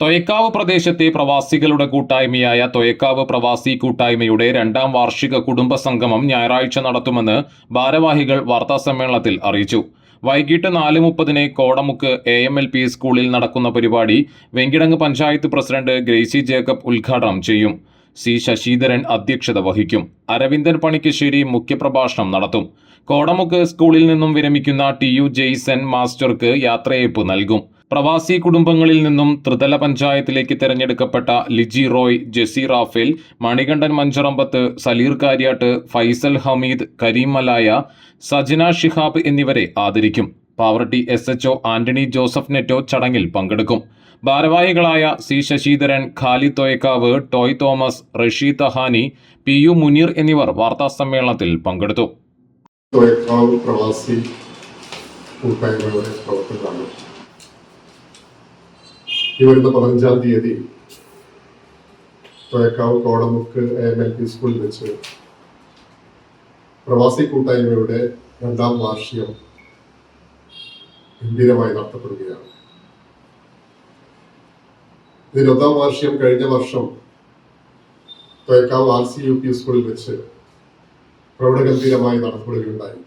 തൊയക്കാവ് പ്രദേശത്തെ പ്രവാസികളുടെ കൂട്ടായ്മയായ തൊയക്കാവ് പ്രവാസി കൂട്ടായ്മയുടെ രണ്ടാം വാർഷിക കുടുംബ സംഗമം ഞായറാഴ്ച നടത്തുമെന്ന് ഭാരവാഹികൾ വാർത്താസമ്മേളനത്തിൽ അറിയിച്ചു. വൈകിട്ട് നാല് മുപ്പതിന് Kodamukku A M L P സ്കൂളിൽ നടക്കുന്ന പരിപാടി Venkitangu panchayat president Gracy Jacob ഉദ്ഘാടനം ചെയ്യും. സി ശശീധരൻ അധ്യക്ഷത വഹിക്കും. അരവിന്ദൻ പണിക്കശ്ശേരി മുഖ്യപ്രഭാഷണം നടത്തും. കോടമുക്ക് സ്കൂളിൽ നിന്നും വിരമിക്കുന്ന ടി യു ജെയ്സൺ മാസ്റ്റർക്ക് യാത്രയയപ്പ് നൽകും. പ്രവാസി കുടുംബങ്ങളിൽ നിന്നും ത്രിതല പഞ്ചായത്തിലേക്ക് തെരഞ്ഞെടുക്കപ്പെട്ട ലിജി റോയ് ജെസി റാഫേൽ മണികണ്ഠൻ മഞ്ചറമ്പത്ത് സലീർ കാര്യാട്ട് ഫൈസൽ ഹമീദ് കരീം മലായ സജന ഷിഹാബ് എന്നിവരെ ആദരിക്കും. Pavaratty S H O Antony Joseph Netto ചടങ്ങിൽ പങ്കെടുക്കും. ഭാരവാഹികളായ C Sasidharan Khali Thoyakkavu Toy Thomas Rasheed Thahani P U Muneer എന്നിവർ വാർത്താ സമ്മേളനത്തിൽ പങ്കെടുത്തു. പ്രവാസി കൂട്ടായ്മയുടെ പ്രവർത്തനമാണ് ഈ വരുന്ന പതിനഞ്ചാം തീയതി Thozhakkavu Kodamukku M L P സ്കൂളിൽ വെച്ച് പ്രവാസി കൂട്ടായ്മയുടെ രണ്ടാം വാർഷികം ഗംഭീരമായി നടത്തപ്പെടുകയാണ്. ഇതിന് ഒന്നാം വാർഷികം കഴിഞ്ഞ വർഷം Thoyakkavu R C U P സ്കൂളിൽ വെച്ച് പ്രൗഢഗംഭീരമായി നടത്തപ്പെടുകയുണ്ടായി.